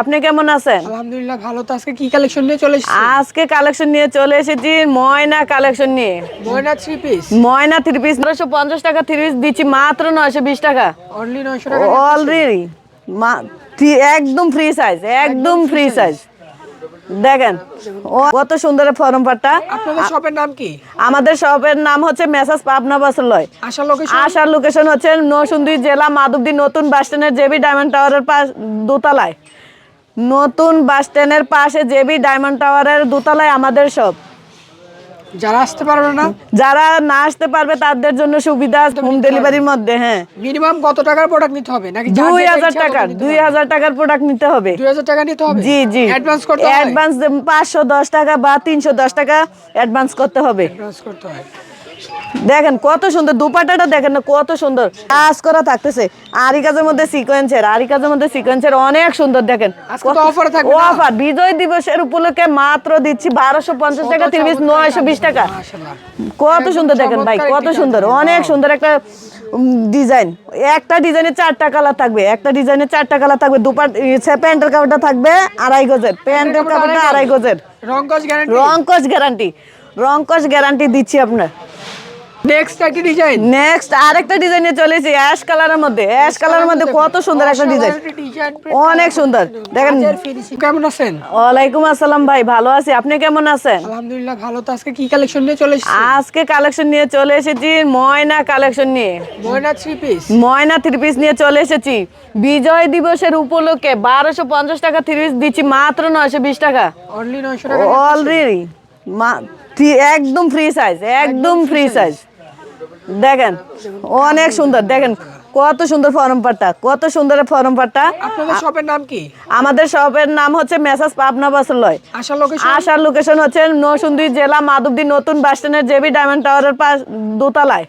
আপনি কেমন আছেন? আলহামদুলিল্লাহ ভালো তো। আজকে কি কালেকশন নিয়ে চলে এসেছি? আজকে কালেকশন নিয়ে চলে এসেছি ময়না কালেকশন নিয়ে। Moyna three piece Moyna three piece নশো পঞ্চাশ টাকা থ্রি পিস দিচ্ছি মাত্র নয়শো বিশ টাকা। অনলি নয়শো টাকা অলরেডি একদম ফ্রি সাইজ একদম ফ্রি সাইজ দেখেন ও কত সুন্দর ফরম পাটটা। আপনাদের শপের নাম কি? আমাদের শপের নাম হচ্ছে মেসাজ পাবনা বাসলয় আশা লোকেশন আসার লোকেশন হচ্ছে নরসুন্দি জেলা মাধবদী নতুন বাস স্ট্যান্ডের জেবি ডায়মন্ড টাওয়ারের পাশ দোতলায়। নতুন বাস স্ট্যান্ডের পাশে জেবি ডায়মন্ড টাওয়ারের দোতলায় আমাদের সব। যারা আসতে পারবে না? যারা না আসতে পারবে তাদের জন্য সুবিধা হোম ডেলিভারির মধ্যে হ্যাঁ। মিনিমাম কত টাকার প্রোডাক্ট নিতে হবে? নাকি যার দুই যেটা হাজার ইচ্ছা টাকার প্রোডাক্ট নিতে হবে? দুই হাজার টাকা নিতে হবে? জি জি। অ্যাডভান্স করতে হবে? অ্যাডভান্স পাঁচশো দশ টাকা বা তিনশো দশ টাকা অ্যাডভান্স করতে হবে। অ্যাডভান্স করতে হয়। দেখেন কত সুন্দর দুপাটাটা দেখেন না কত সুন্দর। কাজ করা থাকতেছে। আরি কাজের মধ্যে সিকোয়েন্সের আরি কাজের মধ্যে সিকোয়েন্সের অনেক সুন্দর দেখেন। থাকবে অফার বিজয় দিবসের উপলক্ষে মাত্র দিচ্ছি বারোশো পঞ্চাশ টাকা তিরিশ নয়শো বিশ টাকা। কত সুন্দর দেখেন ভাই কত সুন্দর। অনেক সুন্দর একটা ডিজাইন একটা ডিজাইনের চারটা কালার থাকবে। একটা ডিজাইনের চারটা কালার থাকবে। দুপাট প্যান্টের কাপড়টা থাকবে আড়াই গজের। প্যান্টের কাপড়টা আড়াই গজের। রংকস গ্যারান্টি রংকশ গ্যারান্টি রংকশ গ্যারান্টি দিচ্ছি আপনার। নেক্সট একটি ডিজাইন নেক্সট আরেকটা ডিজাইনে চলেছি অ্যাশ কালারের মধ্যে। অ্যাশ কালারের মধ্যে কত সুন্দর একটা ডিজাইন অনেক সুন্দর। দেখেন। কেমন আছেন? ওয়ালাইকুম আসসালাম ভাই ভালো আছি। আপনি কেমন আছেন? আলহামদুলিল্লাহ ভালো তো। আজকে কি কালেকশন নিয়ে চলে এসেছি? আজকে কালেকশন নিয়ে চলে এসেছি ময়না কালেকশন নিয়ে। Moyna three piece Moyna three piece নিয়ে চলে এসেছি। বিজয় দিবসের উপলক্ষে বারোশো পঞ্চাশ টাকা থ্রি পিস দিচ্ছি মাত্র নয়শো বিশ টাকা। অলরেডি একদম ফ্রি সাইজ একদম ফ্রি সাইজ দেখেন অনেক সুন্দর। দেখেন কত সুন্দর ফরম পাটটা কত সুন্দর ফরম পাটটা। আপনাদের শপের নাম কি? আমাদের শপের নাম হচ্ছে মেসাজ পাবনা বাসলয় আশা লোকেশন আসার লোকেশন হচ্ছে নরসুন্দি জেলা মাধবদী নতুন বাস স্ট্যান্ডের জেবি ডায়মন্ড টাওয়ারের পাশ দোতলায়।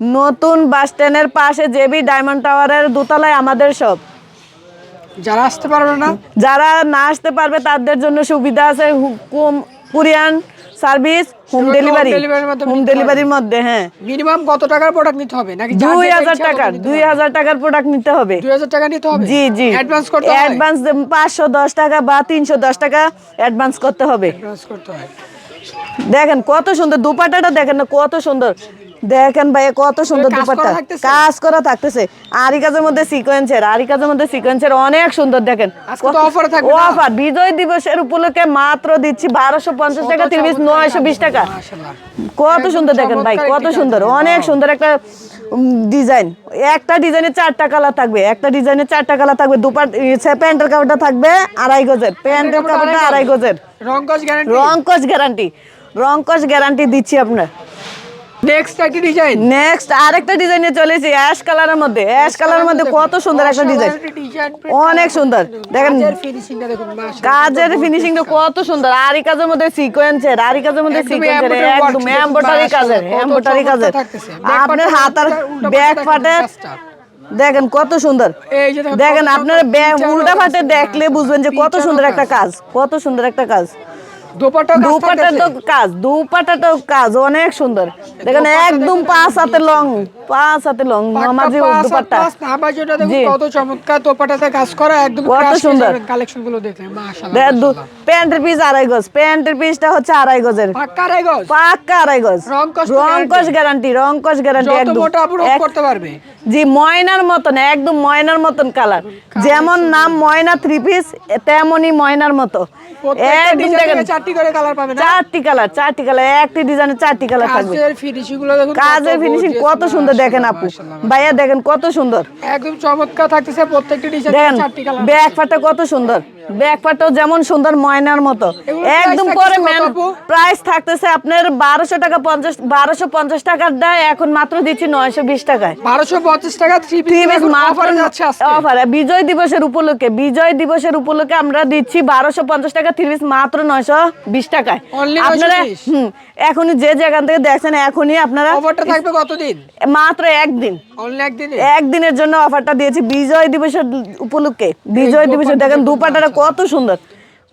নতুন বাস স্ট্যান্ডের পাশে জেবি ডায়মন্ড টাওয়ারের দোতলায় আমাদের শপ যারা আসতে পারবে না? যারা না আসতে পারবে তাদের জন্য সুবিধা আছে হুকুম courier service home delivery home ডেলিভারির মধ্যে হ্যাঁ। মিনিমাম কত টাকার প্রোডাক্ট নিতে হবে? নাকি যার দুই যেটা হাজার ইচ্ছা তত টাকার প্রোডাক্ট নিতে হবে। দুই হাজার টাকা নিতে হবে? জি জি। অ্যাডভান্স করতে হবে? অ্যাডভান্স পাঁচশো দশ টাকা বা তিনশো দশ টাকা অ্যাডভান্স করতে হবে। অ্যাডভান্স করতে হয়। দেখেন কত সুন্দর দুপাটাটা দেখেন না কত সুন্দর। দেখেন ভাই কত সুন্দর দুপাট্টা। কাজ করা থাকতেছে। আরি কাজের মধ্যে সিকোয়েন্সের আরি কাজের মধ্যে সিকোয়েন্সের অনেক সুন্দর দেখেন। অফার বিজয় দিবসের উপলক্ষে মাত্র দিচ্ছি বারোশো পঞ্চাশ টাকা তিরিশ নয়শো বিশ টাকা। কত সুন্দর দেখেন ভাই কত সুন্দর। অনেক সুন্দর একটা ডিজাইন একটা ডিজাইনের চারটা কালার থাকবে। একটা ডিজাইনের চারটা কালার থাকবে। দুপাট প্যান্টের কাপড়টা থাকবে আড়াই গজের। প্যান্টের কাপড়টা আড়াই গজের। রংকশ গ্যারান্টি রংকশ গ্যারান্টি দিচ্ছি আপনার। নেক্সট একটি ডিজাইন নেক্সট আরেকটা ডিজাইনে চলেছি অ্যাশ কালারের মধ্যে। অ্যাশ কালারের মধ্যে কত সুন্দর একটা ডিজাইন অনেক সুন্দর। দেখেন কাজের ফিনিশিংটা কত সুন্দর। আরি কাজের মধ্যে সিকোয়েন্সের আরি কাজের মধ্যে সিকোয়েন্সের একদম এমব্রয়ডারি কাজের এমব্রয়ডারি কাজের। আপনার হাত আর ব্যাক পাটে দেখেন কত সুন্দর। দেখুন আপনার ব্যাগ উল্টা পাটে দেখলে বুঝবেন যে কত সুন্দর একটা। কাজ কত সুন্দর একটা কাজ। দুপাটা তো কাজ দুপাটা তো কাজ অনেক সুন্দর। দেখেন একদম পাঁচ হাতে লং পাঁচ হাতে লং দেখুন। কত চমৎকার কাজ করা একদম কত সুন্দর। কালেকশনগুলো মাশাআল্লাহ। প্যান্টের পিস আড়াই গজ প্যান্টের পিসটা হচ্ছে আড়াই গজের। পাক্কা গজ? আড়াই গজ। গ্যারান্টি গ্যারান্টি একদম মোটা আপনি এক- করতে পারবে। জি ময়নার মতন একদম ময়নার মতন কালার যেমন নাম ময়না থ্রি পিস তেমনই ময়নার মতো। একদম দেখেন চারটি করে কালার পাবে না? চারটি কালার চারটি কালার একটি ডিজাইনের চারটি কালার থাকবে। কাজের ফিনিশিংগুলো দেখুন কত কাজের ফিনিশিং কত সুন্দর দেখেন আপু। ভাইয়া দেখেন কত সুন্দর। একদম চমৎকার থাকতেছে প্রত্যেকটি ডিজাইন চারটি কালার ব্যাক পাটা কত সুন্দর। যেমন সুন্দর ময়নার মতো। একদম পরে ম্যান প্রাইস থাকতেছে আপনার বারোশো টাকা পঞ্চাশ বারোশো পঞ্চাশ টাকার দেয় এখন মাত্র দিচ্ছি নয়শো বিশ টাকায়। বারোশো পঞ্চাশ টাকা থ্রি থ্রি পিস অফারে বিজয় দিবসের উপলক্ষে বিজয় দিবসের উপলক্ষে আমরা দিচ্ছি বারোশো পঞ্চাশ টাকা থ্রি পিস মাত্র নয়শো বিশ টাকায়। আপনারা হুম এখনই যে জায়গা থেকে দেখছেন এখনই আপনারা অফারটা থাকবে কতদিন? মাত্র একদিন। একদিনের জন্য অফারটা দিয়েছি বিজয় দিবসের উপলক্ষে। বিজয় দিবসের দেখেন দুপাটাটা কত সুন্দর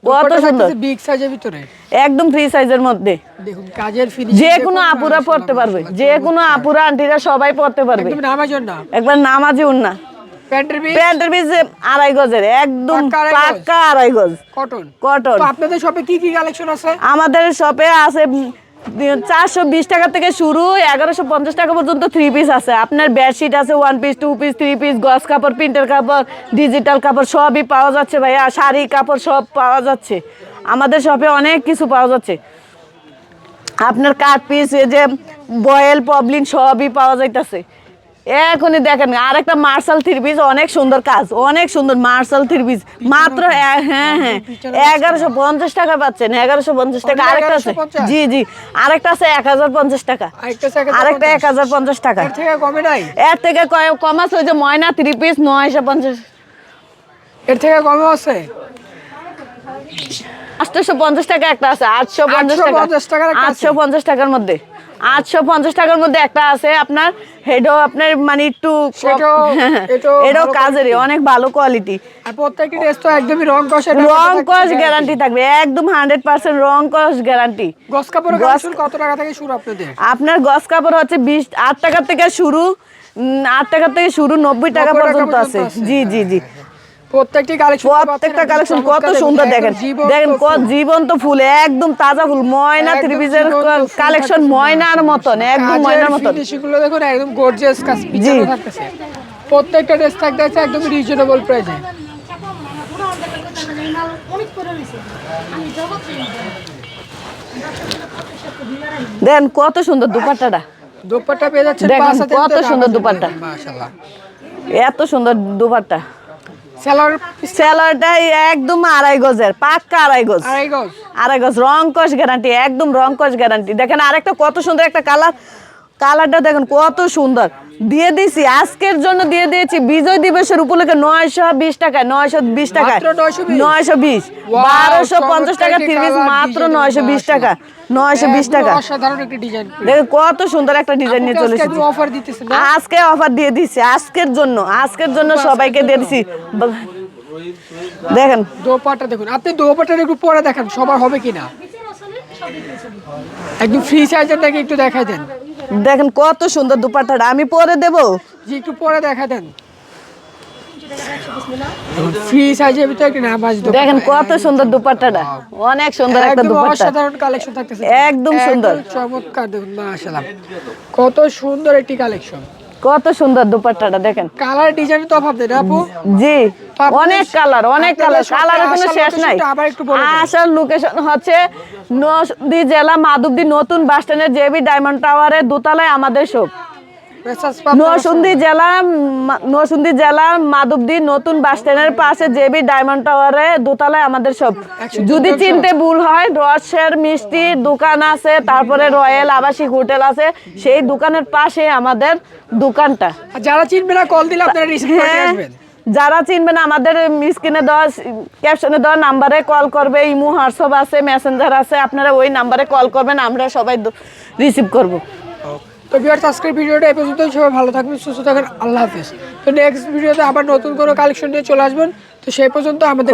কত সুন্দর। বিগ সাইজের ভিতরে। একদম ফ্রি সাইজের মধ্যে। দেখুন কাজের ফিনিশিং যে কোনো আপুরা পড়তে পারবে যে কোনো আপুরা আন্টিরা সবাই পড়তে পারবে। একদম নামার না একবার নামাজি উন্না প্যান্টের পিস প্যান্টের পিস আড়াই গজের একদম আড়াই গজ? কটন কটন আপনাদের শপে কি কি কালেকশন আছে? আমাদের শপে আছে চারশো বিশ টাকা থেকে শুরু, এগারোশো পঞ্চাশ টাকা পর্যন্ত থ্রি পিস আছে। আপনার বেডশিট আছে one piece two piece three piece গস কাপড় প্রিন্টের কাপড় ডিজিটাল কাপড়, সবই পাওয়া যাচ্ছে ভাইয়া। শাড়ি, কাপড় সব পাওয়া যাচ্ছে। আমাদের শপে অনেক কিছু পাওয়া যাচ্ছে। আপনার কাঠ পিস এই যে বয়েল পবলিন সবই পাওয়া যাইতেছে। এখনই দেখেন আর একটা মার্শাল থ্রি পিস অনেক সুন্দর কাজ অনেক সুন্দর মার্শাল থ্রি পিস মাত্র হ্যাঁ হ্যাঁ এগারোশো পঞ্চাশ টাকা পাচ্ছেন এগারোশো পঞ্চাশ টাকা। আরেকটা আছে জি জি আরেকটা আছে এক হাজার পঞ্চাশ টাকা। আরেকটা আছে 1050? আরেকটা এক হাজার পঞ্চাশ টাকা। এর থেকে কমে নাই? এর থেকে কয়- কম আছে ওই যে ময়না থ্রি পিস নয়শো পঞ্চাশ। এর থেকে কমে আছে? আটশোশো পঞ্চাশ টাকা একটা আছে আটশো পঞ্চাশ টাকা। 850 টাকার আটশো পঞ্চাশ টাকার মধ্যে। আটশো পঞ্চাশ টাকার মধ্যে একটা আছে আপনার হেডও আপনার মানে একটু এটাও এটাও অনেক ভালো কোয়ালিটি প্রত্যেকটি ড্রেস তো একদমই রং কষে রং কস গ্যারান্টি থাকবে একদম হান্ড্রেড পার্সেন্ট রং কস গ্যারান্টি গস কাপড়ের কত টাকা থেকে শুরু আপনাদের? আপনার গস কাপড় হচ্ছে বিশ আট টাকা থেকে শুরু আট টাকা থেকে শুরু নব্বই টাকা পর্যন্ত আছে। জি জি জি। প্রত্যেকটি কালেকশন প্রত্যেকটা কালেকশন কত সুন্দর দেখেন। দেখেন। কত জীবন্ত ফুল একদম তাজা ফুল ময়না একদম থ্রি পিসের জীবন্ত ফুল কালেকশন ময়নার মতন একদম ময়নার মতন। ফিনিশিং দেখুন একদম গর্জিয়াস কাজ পিছনে থাকতেছে। প্রত্যেকটা ড্রেস থাকতেছে একদম রিজনেবল প্রাইসে অনেক করে রয়েছে আমি জগৎ দেখেন কত সুন্দর দুপাট্টাটা। দোপাট্টা পেয়ে যাচ্ছে কত সুন্দর দোপাট্টা। মাশাআল্লাহ। এত সুন্দর দুপাট্টা। একদম আড়াই গজের পাক্কা আড়াই গজ। আড়াই গজ? আড়াই গজ রং কষ গ্যারান্টি একদম রং কস গ্যারান্টি দেখেন আরেকটা কত সুন্দর একটা কালার কালারটা দেখেন কত সুন্দর। দিয়ে দিয়েছি আজকের জন্য দিয়ে দিয়েছি বিজয় দিবসের উপলক্ষে নয়শো বিশ টাকা নয়শো বিশ টাকা নয়শো বিশ? বারোশো পঞ্চাশ টাকা তিরিশ মাত্র নয়শো বিশ টাকা নয়শো বিশ টাকা। দেখেন কত সুন্দর একটা ডিজাইন নিয়ে চলে এসেছি আজকে অফার দিয়ে দিছি আজকের জন্য আজকের জন্য সবাইকে দিয়ে দিছি। দেখেন। দোপাট্টা দেখুন আপনি দোপাট্টাটা একটু পরে দেখান সবার হবে কিনা। একদম ফ্রি সাইজের একটু দেখাই দেন। দেখেন কত সুন্দর দুপাট্টাটা। আমি পরে দেবো। একটু পরে দেখা দেন। ফ্রি সাইজের ভিতরে একটা নামাজ দেখেন কত সুন্দর দুপাট্টাটা। অনেক সুন্দর একটা দুপাট্টা। অসাধারণ কালেকশন থাকতেছে। একদম সুন্দর। চমৎকার দেখুন মাশাআল্লাহ। কত সুন্দর একটি কালেকশন কত সুন্দর দুপাট্টাটা দেখেন। কালার ডিজাইন তো অভাব নেই আপু? জি। অনেক কালার অনেক কালার কালারের কোনো শেষ নাই। আসার লোকেশন হচ্ছে নদী জেলা মাধবদী নতুন বাস স্ট্যান্ডের জেবি ডায়মন্ড টাওয়ারের দোতলায় আমাদের মেসাজ নরসুন্দি জেলা নরসুন্দি জেলা মাধবদী নতুন বাস স্ট্যান্ডের পাশে জেবি ডায়মন্ড টাওয়ারে দোতলায় আমাদের সব যদি চিনতে ভুল হয় রসের মিষ্টি দোকান আছে তারপরে রয়্যাল আবাসিক হোটেল আছে সেই দোকানের পাশে আমাদের দোকানটা। যারা চিনবে না কল দিলে আপনারা রিসিভ করে হ্যাঁ। আসবেন। যারা চিনবেন আমাদের স্ক্রিনে দেওয়া ক্যাপশনে দেওয়া নাম্বারে কল করবে ইমো হোয়াটসঅ্যাপ আছে মেসেঞ্জার আছে আপনারা ওই নাম্বারে কল করবেন আমরা সবাই রিসিভ করব। তো ভিউয়ার্স আজকের ভিডিওটা এই পর্যন্তই। সবাই ভালো থাকবেন সুস্থ থাকবেন আল্লাহ হাফিজ। তো নেক্সট ভিডিওতে আবার নতুন কোনো কালেকশন নিয়ে চলে আসবেন। তো সেই পর্যন্ত আমাদের